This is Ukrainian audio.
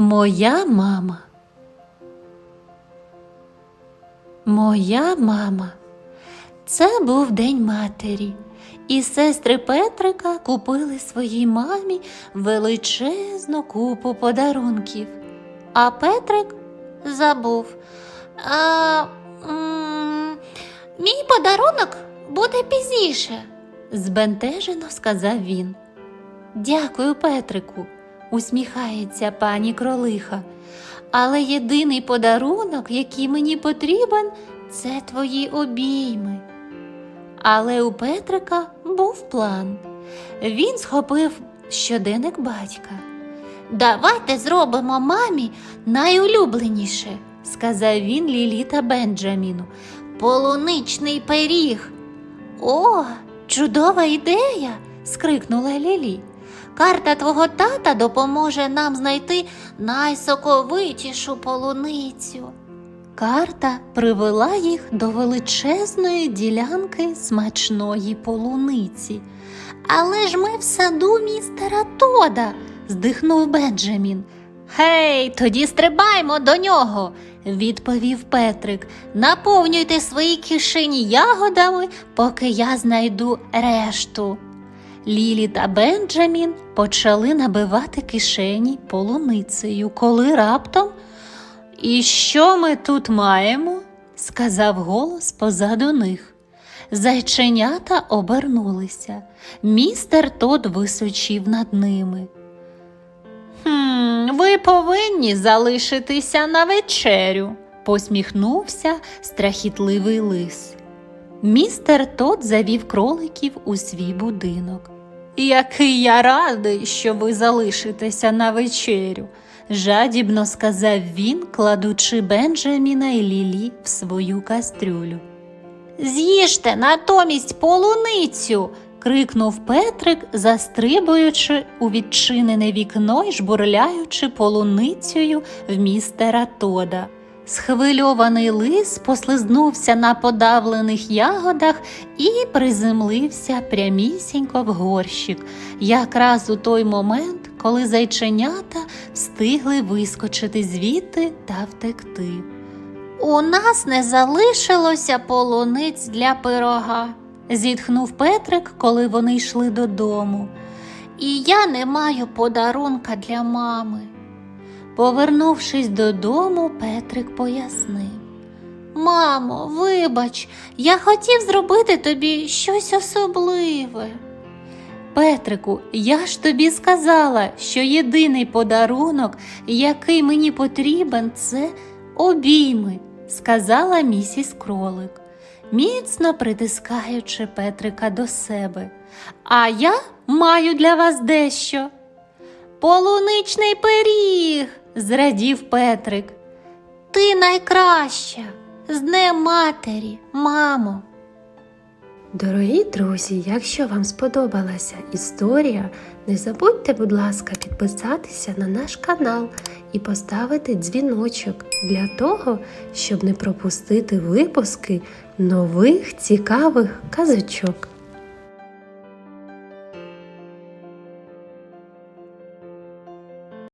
Моя мама. Моя мама. Це був День матері, і сестри Петрика купили своїй мамі величезну купу подарунків. А Петрик забув. А, м, мій подарунок буде пізніше, збентежено сказав він. Дякую, Петрику, усміхається пані кролиха. Але єдиний подарунок, який мені потрібен, це твої обійми. Але у Петрика був план. Він схопив щоденник батька. Давайте зробимо мамі найулюбленіше, сказав він Лілі та Бенджаміну. Полуничний пиріг. О, чудова ідея! скрикнула Лілі. Карта твого тата допоможе нам знайти найсоковитішу полуницю. Карта привела їх до величезної ділянки смачної полуниці. Але ж ми в саду містера Тода, здихнув Бенджамін. Гей, тоді стрибаймо до нього, відповів Петрик. Наповнюйте свої кишені ягодами, поки я знайду решту. Лілі та Бенджамін почали набивати кишені полуницею, коли раптом. І що ми тут маємо? сказав голос позаду них. Зайченята обернулися. Містер Тод височив над ними. «Хм, ви повинні залишитися на вечерю, посміхнувся страхітливий лис. Містер Тод завів кроликів у свій будинок. Який я радий, що ви залишитеся на вечерю, жадібно сказав він, кладучи Бенджаміна і Лілі в свою кастрюлю. З'їжте натомість полуницю. крикнув Петрик, застрибуючи у відчинене вікно й жбурляючи полуницею в містера Тода. Схвильований лис послизнувся на подавлених ягодах і приземлився прямісінько в горщик, якраз у той момент, коли зайченята встигли вискочити звідти та втекти. У нас не залишилося полуниць для пирога, зітхнув Петрик, коли вони йшли додому. І я не маю подарунка для мами. Повернувшись додому, Петрик пояснив. Мамо, вибач, я хотів зробити тобі щось особливе. Петрику, я ж тобі сказала, що єдиний подарунок, який мені потрібен, це обійми, сказала місіс кролик, міцно притискаючи Петрика до себе. А я маю для вас дещо. Полуничний пиріг, зрадів Петрик. Ти найкраща, з Днем матері, мамо. Дорогі друзі, якщо вам сподобалася історія, не забудьте, будь ласка, підписатися на наш канал і поставити дзвіночок для того, щоб не пропустити випуски нових цікавих казочок.